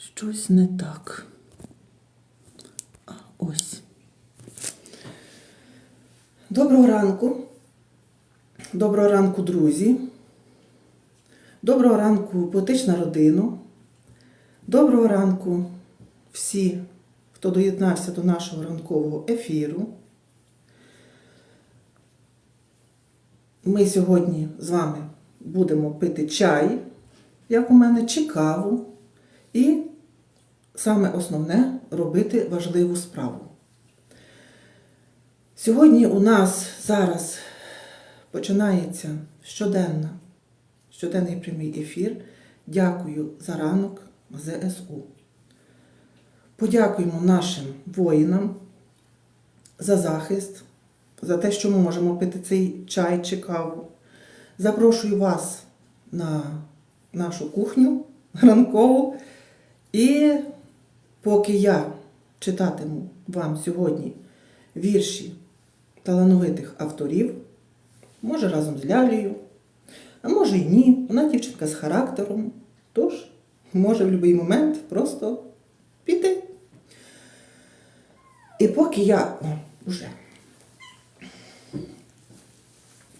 Щось не так. А, ось. Доброго ранку. Доброго ранку, друзі. Доброго ранку, поетична родина. Доброго ранку всі, хто доєднався до нашого ранкового ефіру. Ми сьогодні з вами будемо пити чай, як у мене, чи каву. І саме основне робити важливу справу. Сьогодні у нас зараз починається щоденна, щоденний прямий ефір. Дякую за ранок ЗСУ. Подякуємо нашим воїнам за захист, за те, що ми можемо пити цей чай чи каву. Запрошую вас на нашу кухню ранкову. І поки я читатиму вам сьогодні вірші талановитих авторів, може разом з Лялею, а може й ні, вона дівчинка з характером, тож може в будь-який момент просто піти. І поки я о, уже.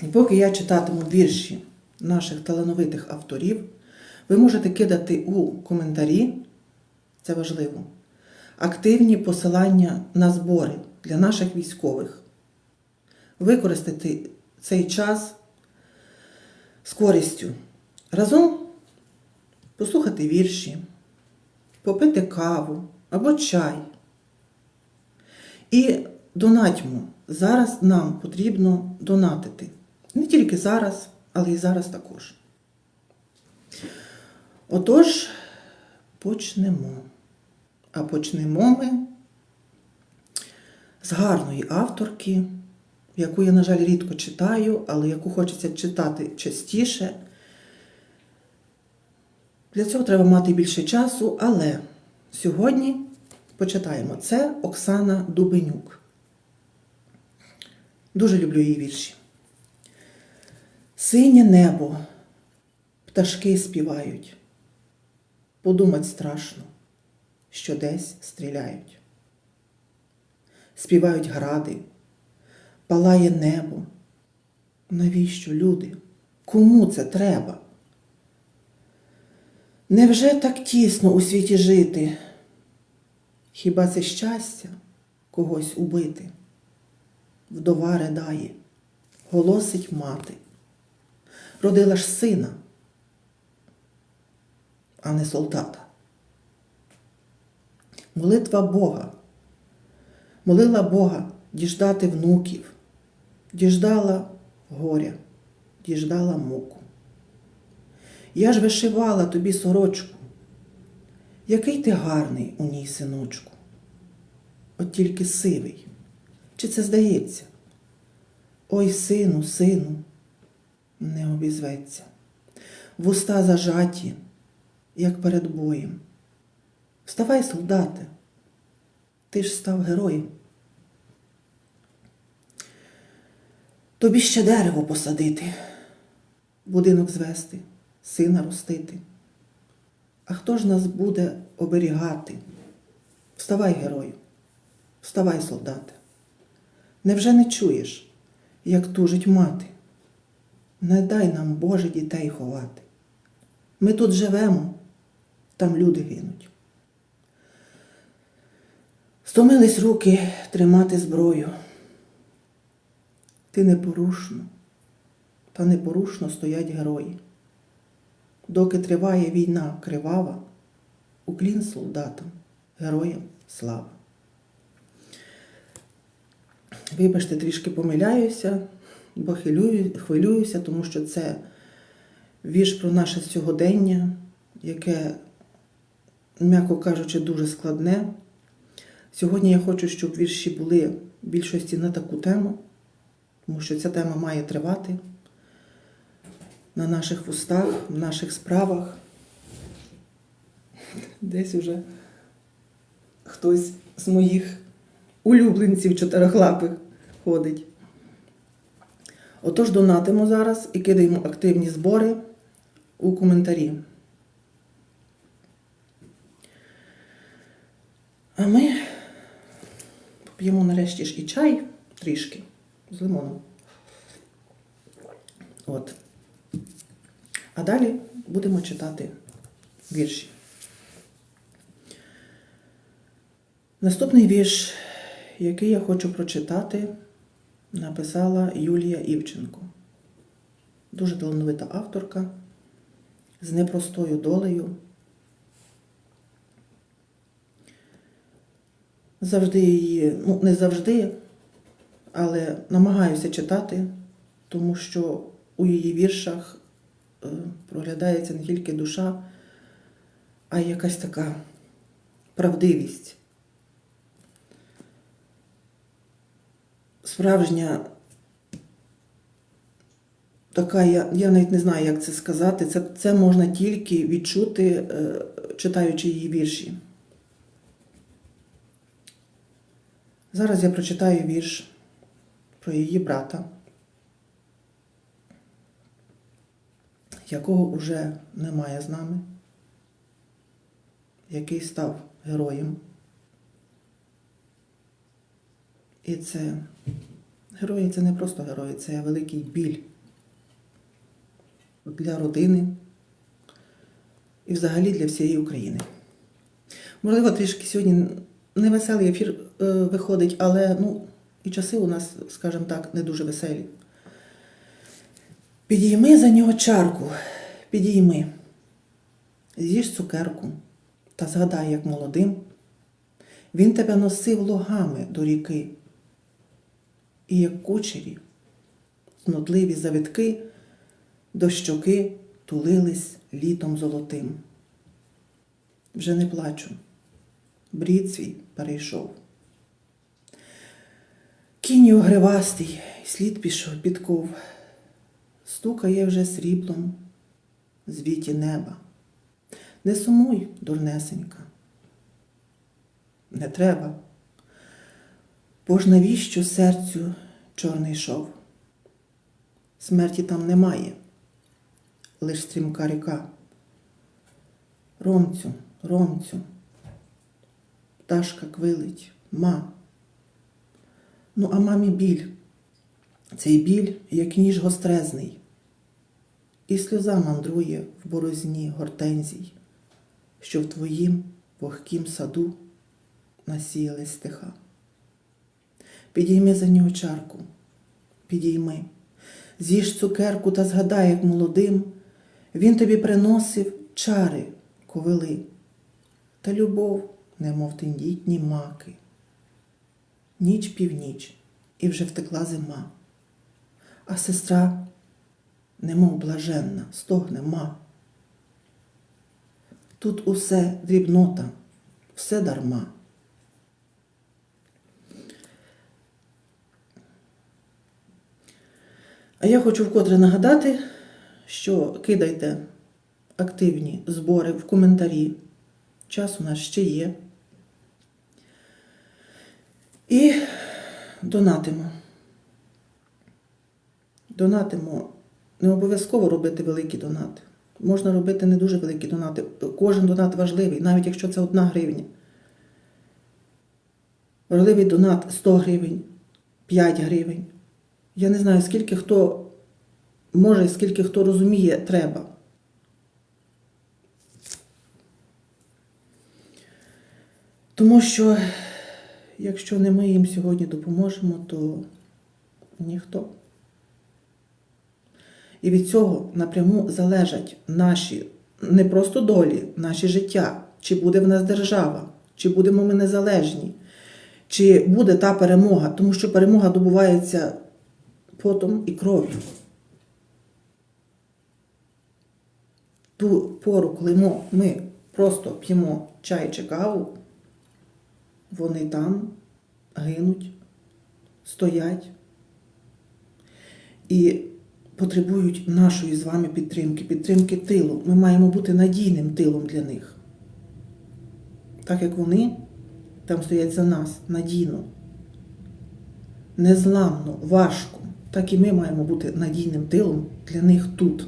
І поки я читатиму вірші наших талановитих авторів, ви можете кидати у коментарі, це важливо, активні посилання на збори для наших військових. Використати цей час з користю. Разом послухати вірші, попити каву або чай. І донатьмо. Зараз нам потрібно донатити. Не тільки зараз, але й зараз також. Отож, почнемо. А почнемо ми з гарної авторки, яку я, на жаль, рідко читаю, але яку хочеться читати частіше. Для цього треба мати більше часу, але сьогодні почитаємо. Це Оксана Дубенюк. Дуже люблю її вірші. Синє небо, пташки співають. Подумать страшно, що десь стріляють. Співають гради, палає небо. Навіщо люди? Кому це треба? Невже так тісно у світі жити? Хіба це щастя когось убити? Вдова ридає, голосить мати. Родила ж сина, а не солдата. Молитва Бога. Молила Бога діждати внуків, діждала горя, діждала муку. Я ж вишивала тобі сорочку. Який ти гарний у ній, синочку. От тільки сивий. Чи це здається? Ой, сину, сину, не обізветься. Вуста зажаті, як перед боєм. Вставай, солдате, ти ж став героєм. Тобі ще дерево посадити, будинок звести, сина ростити. А хто ж нас буде оберігати? Вставай, герою, вставай, солдате. Невже не чуєш, як тужить мати? Не дай нам, Боже, дітей ховати. Ми тут живемо, там люди гинуть. Стомились руки тримати зброю. Ти непорушно, та непорушно стоять герої. Доки триває війна кривава, уклін солдатам, героям слава. Вибачте, трішки помиляюся, бо хвилюю- хвилююся, тому що це вірш про наше сьогодення, яке, м'яко кажучи, дуже складне. Сьогодні я хочу, щоб вірші були в більшості на таку тему, тому що ця тема має тривати на наших вустах, в наших справах. Десь уже хтось з моїх улюбленців чотирихлапих ходить. Отож, донатимо зараз і кидаємо активні збори у коментарі. А ми поп'ємо нарешті ж і чай трішки з лимоном. От. А далі будемо читати вірші. Наступний вірш, який я хочу прочитати, написала Юлія Івченко. Дуже талановита авторка з непростою долею. Завжди її, ну не завжди, але намагаюся читати, тому що у її віршах е, проглядається не тільки душа, а й якась така правдивість. Справжня така, я, я навіть не знаю, як це сказати. Це, це можна тільки відчути, е, читаючи її вірші. Зараз я прочитаю вірш про її брата, якого вже немає з нами, який став героєм. І це герої це не просто герої, це великий біль для родини і взагалі для всієї України. Можливо, трішки сьогодні невеселий ефір е, виходить, але ну, і часи у нас, скажімо так, не дуже веселі. Підійми за нього чарку, підійми, з'їж цукерку та згадай, як молодим. Він тебе носив логами до ріки, і як кучері, снотливі завитки до щоки тулились літом золотим. Вже не плачу, брід свій перейшов. Кінь огривастий, слід пішов підков, стукає вже сріблом з віті неба. Не сумуй, дурнесенька, не треба, бо ж навіщо серцю чорний шов? Смерті там немає, лиш стрімка ріка. Ромцю, ромцю, пташка квилить, ма. Ну, а мамі біль. Цей біль, як ніж гострезний, і сльоза мандрує в борозні гортензій, що в твоїм вогкім саду насіялись стиха. Підійми за нього чарку, підійми, з'їж цукерку та згадай, як молодим, він тобі приносив чари, ковили, та любов, немов тендітні маки. Ніч північ, і вже втекла зима, а сестра, немов блаженна, стогне ма. Тут усе дрібнота, все дарма. А я хочу вкотре нагадати, що кидайте активні збори в коментарі. Час у нас ще є. І донатимо. Донатимо. Не обов'язково робити великі донати. Можна робити не дуже великі донати. Кожен донат важливий, навіть якщо це одна гривня. Важливий донат 100 гривень, 5 гривень. Я не знаю, скільки хто може, скільки хто розуміє, треба. Тому що, якщо не ми їм сьогодні допоможемо, то ніхто. І від цього напряму залежать наші не просто долі, наші життя, чи буде в нас держава, чи будемо ми незалежні, чи буде та перемога, тому що перемога добувається потом і кров'ю. Ту пору, коли ми просто п'ємо чай чи каву, вони там гинуть, стоять і потребують нашої з вами підтримки, підтримки тилу. Ми маємо бути надійним тилом для них. Так як вони там стоять за нас надійно, незламно, важко, так і ми маємо бути надійним тилом для них тут.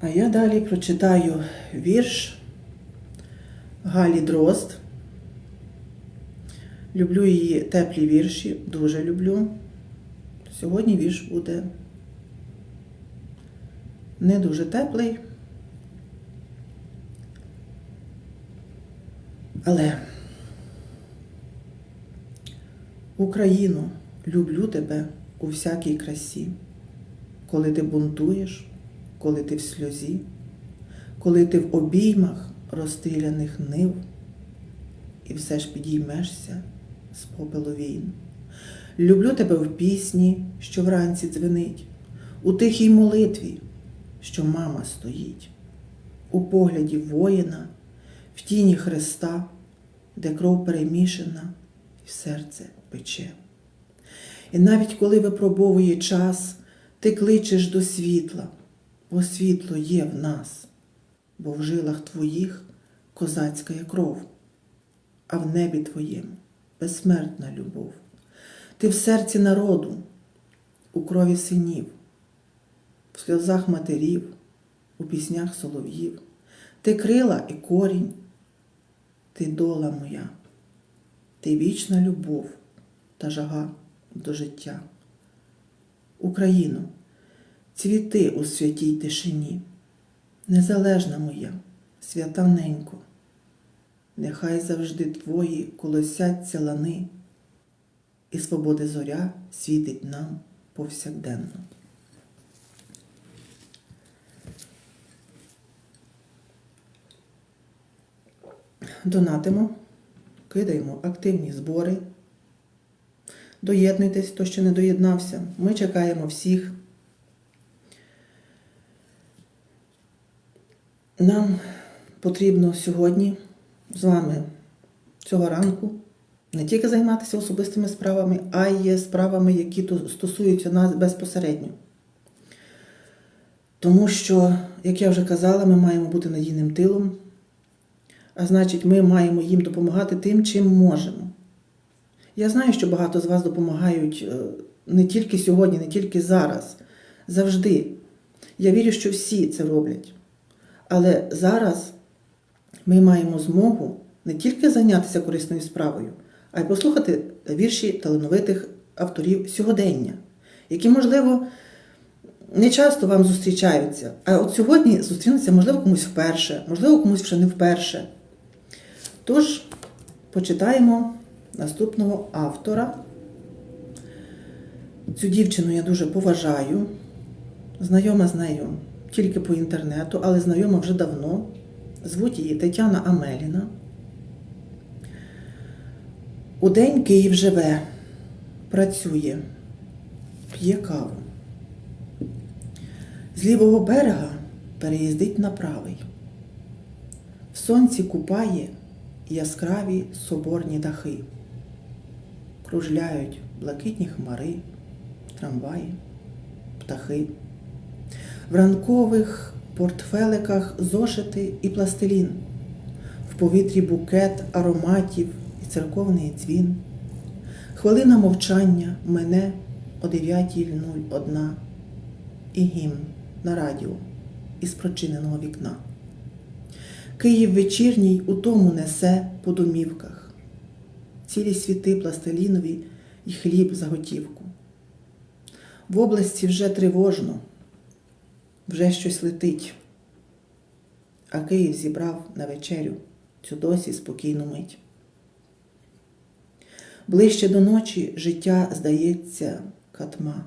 А я далі прочитаю вірш Галі Дрозд. Люблю її теплі вірші, дуже люблю. Сьогодні вірш буде не дуже теплий. Але Україну, люблю тебе у всякій красі, коли ти бунтуєш, коли ти в сльозі, коли ти в обіймах розстріляних нив, і все ж підіймешся з попелу війн. Люблю тебе в пісні, що вранці дзвенить, у тихій молитві, що мама стоїть, у погляді воїна, в тіні Христа, де кров перемішана, і серце пече. І навіть коли випробовує час, ти кличеш до світла, бо світло є в нас, бо в жилах твоїх козацька є кров, а в небі твоєму безсмертна любов. Ти в серці народу, у крові синів, в сльозах матерів, у піснях солов'їв. Ти крила і корінь, ти дола моя, ти вічна любов та жага до життя. Україно, цвіти у святій тишині, незалежна моя, свята ненько, нехай завжди твої колосяться лани, і свободи зоря світить нам повсякденно. Донатимо, кидаємо активні збори. Доєднуйтесь, хто ще не доєднався. Ми чекаємо всіх. Нам потрібно сьогодні з вами цього ранку не тільки займатися особистими справами, а й справами, які стосуються нас безпосередньо. Тому що, як я вже казала, ми маємо бути надійним тилом, а значить, ми маємо їм допомагати тим, чим можемо. Я знаю, що багато з вас допомагають е, не тільки сьогодні, не тільки зараз, завжди. Я вірю, що всі це роблять. Але зараз ми маємо змогу не тільки зайнятися корисною справою, а й послухати вірші талановитих авторів сьогодення, які, можливо, не часто вам зустрічаються. А от сьогодні зустрінуться, можливо, комусь вперше, можливо, комусь вже не вперше. Тож, почитаємо наступного автора. Цю дівчину я дуже поважаю, знайома з нею тільки по інтернету, але знайома вже давно. Звуть її Тетяна Амеліна. У день Київ живе, працює, п'є каву. З лівого берега переїздить на правий. В сонці купає яскраві соборні дахи. Кружляють блакитні хмари, трамваї, птахи. В ранкових портфеликах зошити і пластилін, в повітрі букет ароматів і церковний дзвін. Хвилина мовчання мене о 9.01 і гімн на радіо із прочиненого вікна. Київ вечірній у тому несе по домівках, цілі світи пластилінові і хліб заготівку. В області вже тривожно, вже щось летить, а Київ зібрав на вечерю цю досі спокійну мить. Ближче до ночі життя здається катма,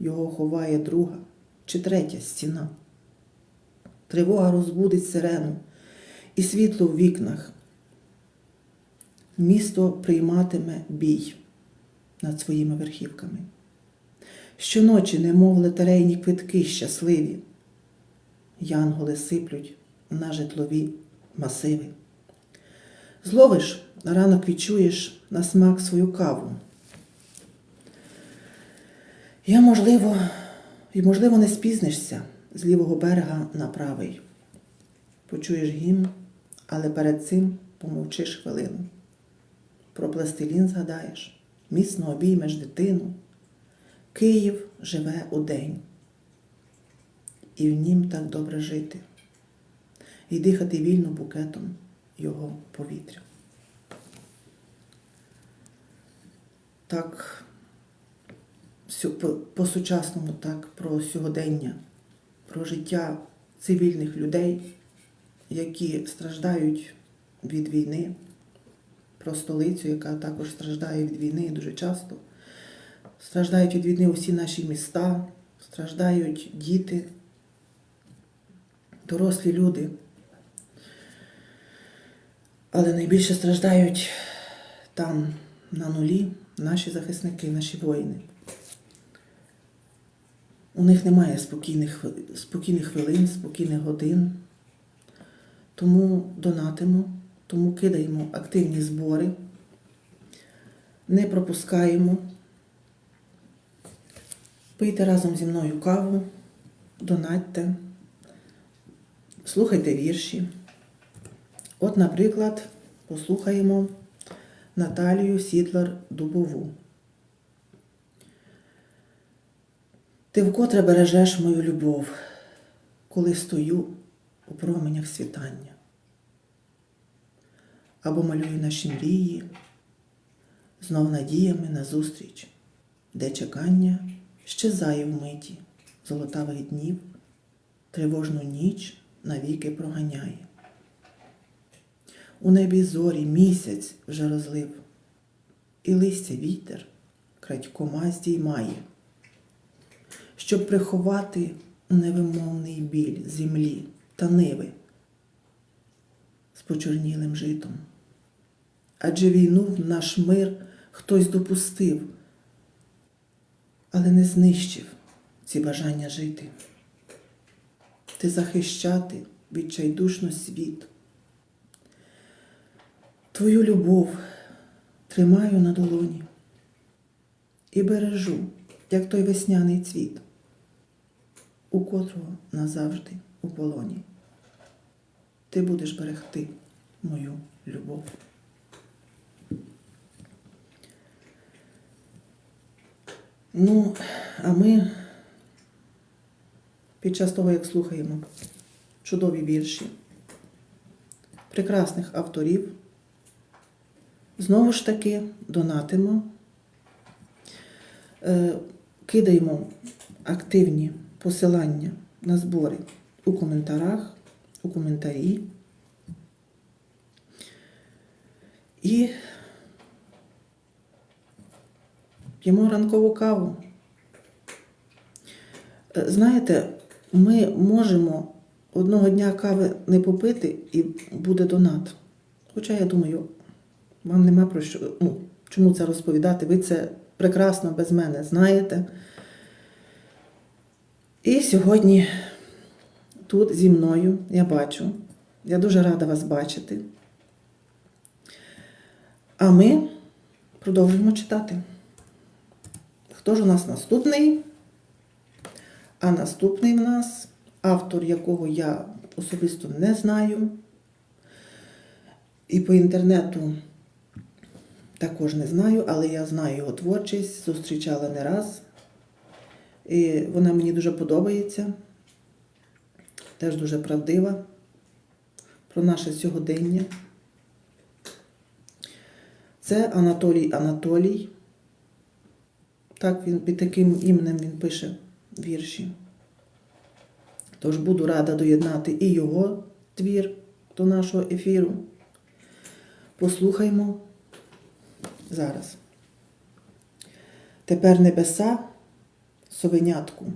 його ховає друга чи третя стіна. Тривога розбудить сирену і світло в вікнах. Місто прийматиме бій над своїми верхівками. Щоночі, немов лотерейні квитки щасливі, янголи сиплють на житлові масиви. Зловиш, ранок відчуєш на смак свою каву. Я, можливо, і, можливо, не спізнишся з лівого берега на правий. Почуєш гімн, але перед цим помовчиш хвилину. Про пластилін згадаєш, міцно обіймеш дитину. Київ живе у день, і в нім так добре жити, і дихати вільно букетом його повітря. Так, по-сучасному, так, про сьогодення, про життя цивільних людей, які страждають від війни, про столицю, яка також страждає від війни дуже часто. Страждають від війни усі наші міста, страждають діти, дорослі люди. Але найбільше страждають там, на нулі, наші захисники, наші воїни. У них немає спокійних, спокійних хвилин, спокійних годин. Тому донатимо, тому кидаємо активні збори, не пропускаємо. Пийте разом зі мною каву, донатьте, слухайте вірші. От, наприклад, послухаємо Наталію Сідлер Дубову. Ти вкотре бережеш мою любов, коли стою у променях світання. Або малюю наші мрії, знов надіями на зустріч, де чекання щезає в миті золотавих днів, тривожну ніч навіки проганяє. У небі зорі місяць вже розлив, і листя вітер крадькома здіймає, щоб приховати невимовний біль землі та ниви з почорнілим житом. Адже війну в наш мир хтось допустив, але не знищив ці бажання жити. Ти захищати відчайдушно світ. Твою любов тримаю на долоні і бережу, як той весняний цвіт, у котрого назавжди у полоні. Ти будеш берегти мою любов. Ну, а ми під час того, як слухаємо чудові вірші прекрасних авторів, знову ж таки донатимо, е, кидаємо активні посилання на збори у коментарях, у коментарі. І п'ємо ранкову каву. Е, Знаєте, ми можемо одного дня кави не попити і буде донат. Хоча я думаю, вам нема про що. Ну, чому це розповідати? Ви це прекрасно без мене знаєте. І сьогодні тут зі мною я бачу. Я дуже рада вас бачити. А ми продовжуємо читати. Хто ж у нас наступний? А наступний в нас автор, якого я особисто не знаю. І по інтернету також не знаю, але я знаю його творчість, зустрічала не раз. І вона мені дуже подобається. Теж дуже правдива про наше сьогодення. Це Анатолій Анатолій. Так, він під таким іменем він пише вірші. Тож буду рада доєднати і його твір до нашого ефіру. Послухаймо зараз. Тепер небеса, совенятку,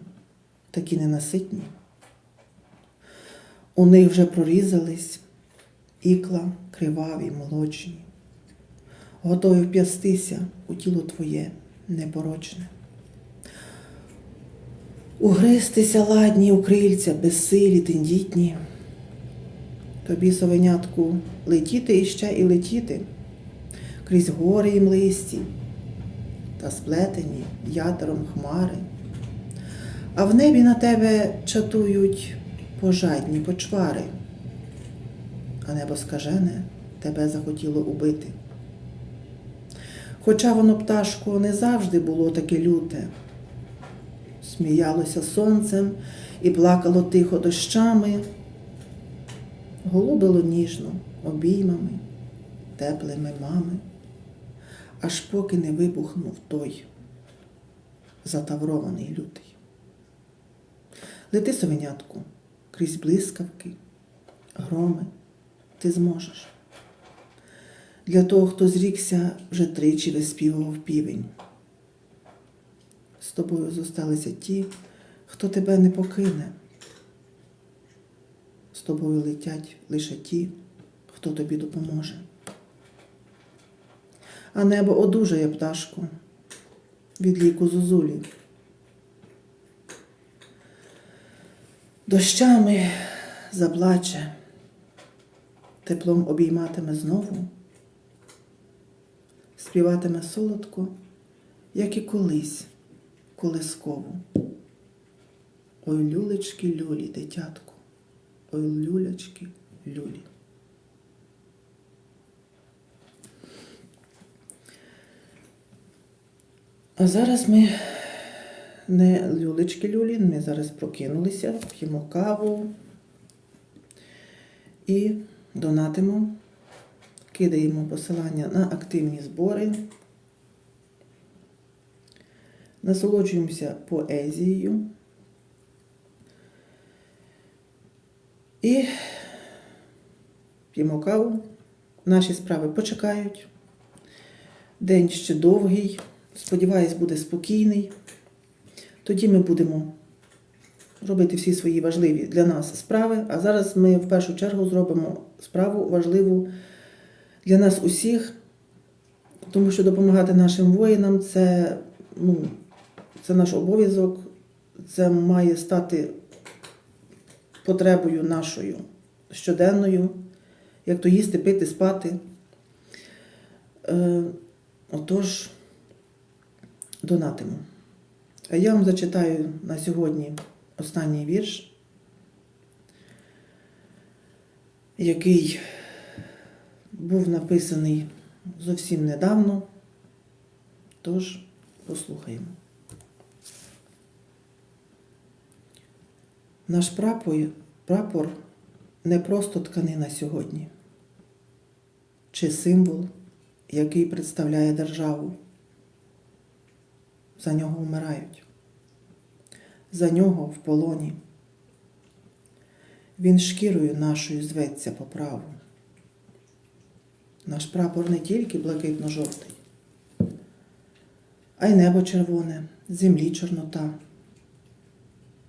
такі ненаситні. У них вже прорізались ікла криваві, молочні, готові вп'ястися у тіло твоє непорочне. Угристися ладні у крильця, безсилі, тендітні. Тобі, совенятку, летіти іще і летіти крізь гори і млисті та сплетені ятером хмари. А в небі на тебе чатують пожадні почвари, а небо скажене тебе захотіло убити. Хоча воно, пташко, не завжди було таке люте, сміялося сонцем і плакало тихо дощами, голубило ніжно обіймами, теплими мами, аж поки не вибухнув той затаврований лютий. Лети совенятку крізь блискавки, громи, ти зможеш. Для того, хто зрікся, вже тричі виспівував півень. З тобою зосталися ті, хто тебе не покине. З тобою летять лише ті, хто тобі допоможе. А небо одужає пташку від ліку зозулі. Дощами заплаче, теплом обійматиме знову, співатиме солодко, як і колись колискову. Ой, люлечки, люлі, дитятку, ой, люлячки, люлі. А зараз ми не люлечки люлі, ми зараз прокинулися, п'ємо каву і донатимо, кидаємо посилання на активні збори. Насолоджуємося поезією. І п'ємо каву. Наші справи почекають. День ще довгий. Сподіваюсь, буде спокійний. Тоді ми будемо робити всі свої важливі для нас справи. А зараз ми в першу чергу зробимо справу важливу для нас усіх, тому що допомагати нашим воїнам це, ну, це наш обов'язок, це має стати потребою нашою щоденною, як то їсти, пити, спати. Е, отож, донатимо. А я вам зачитаю на сьогодні останній вірш, який був написаний зовсім недавно. Тож послухаємо. Наш прапор, прапор не просто тканина сьогодні, чи символ, який представляє державу. За нього вмирають, за нього в полоні. Він шкірою нашою зветься по праву. Наш прапор не тільки блакитно-жовтий, а й небо червоне, землі чорнота.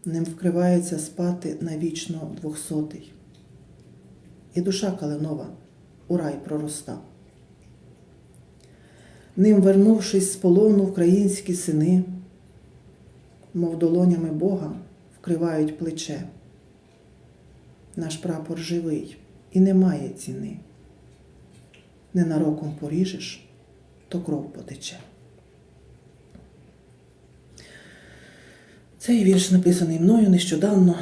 Ним вкривається спати навічно двохсотий. І душа калинова у рай пророста. Ним, вернувшись з полону, українські сини, мов долонями Бога, вкривають плече. Наш прапор живий і не має ціни. Ненароком поріжеш, то кров потече. Цей вірш написаний мною нещодавно.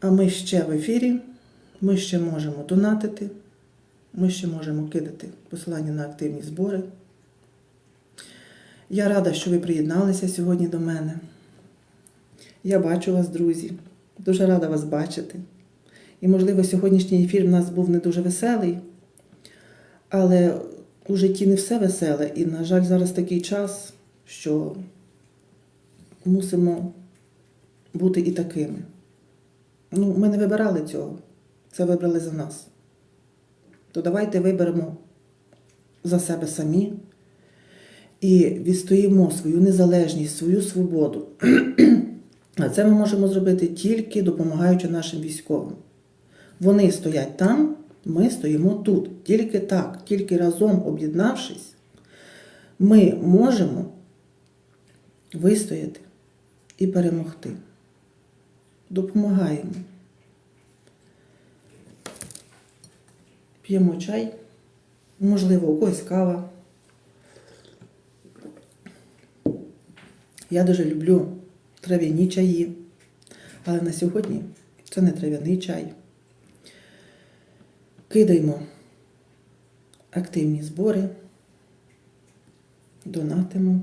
А ми ще в ефірі, ми ще можемо донатити, ми ще можемо кидати посилання на активні збори. Я рада, що ви приєдналися сьогодні до мене. Я бачу вас, друзі. Дуже рада вас бачити. І, можливо, сьогоднішній ефір в нас був не дуже веселий, але у житті не все веселе. І, на жаль, зараз такий час, що мусимо бути і такими. Ну, ми не вибирали цього. Це вибрали за нас. То давайте виберемо за себе самі і відстоїмо свою незалежність, свою свободу. А це ми можемо зробити тільки допомагаючи нашим військовим. Вони стоять там, ми стоїмо тут. Тільки так, тільки разом об'єднавшись, ми можемо вистояти і перемогти. Допомагаємо. П'ємо чай, можливо, у когось кава. Я дуже люблю трав'яні чаї, але на сьогодні це не трав'яний чай. Кидаємо активні збори, донатимо.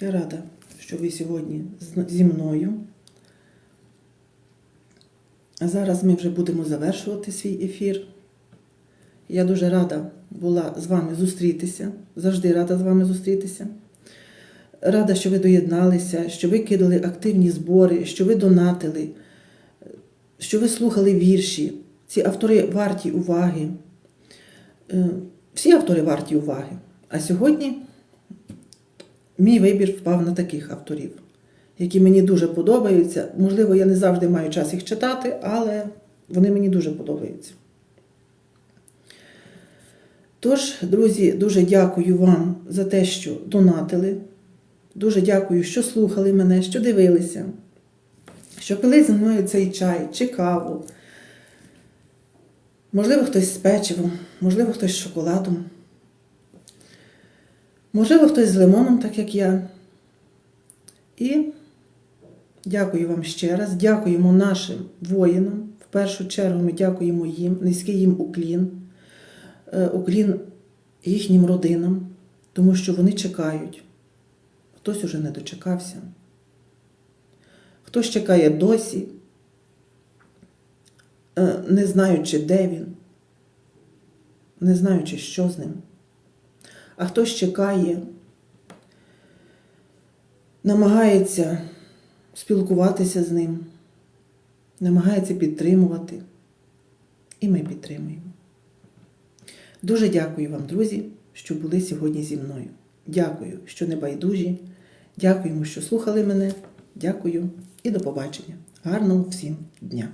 Я рада, що ви сьогодні зі мною. А зараз ми вже будемо завершувати свій ефір. Я дуже рада була з вами зустрітися. Завжди рада з вами зустрітися. Рада, що ви доєдналися, що ви кидали активні збори, що ви донатили, що ви слухали вірші. Ці автори варті уваги. Е, Всі автори варті уваги. А сьогодні мій вибір впав на таких авторів, які мені дуже подобаються. Можливо, я не завжди маю час їх читати, але вони мені дуже подобаються. Тож, друзі, дуже дякую вам за те, що донатили. Дуже дякую, що слухали мене, що дивилися, що пили зі мною цей чай чи каву. Можливо, хтось з печивом, можливо, хтось з шоколадом. Можливо, хтось з лимоном, так як я. І дякую вам ще раз. Дякуємо нашим воїнам. В першу чергу ми дякуємо їм, низький їм уклін, Е, уклін їхнім родинам, тому що вони чекають. Хтось уже не дочекався. Хтось чекає досі, е, не знаючи, де він, не знаючи, що з ним. А хтось чекає, намагається спілкуватися з ним, намагається підтримувати. І ми підтримуємо. Дуже дякую вам, друзі, що були сьогодні зі мною. Дякую, що не байдужі. Дякуємо, що слухали мене. Дякую і до побачення. Гарного всім дня!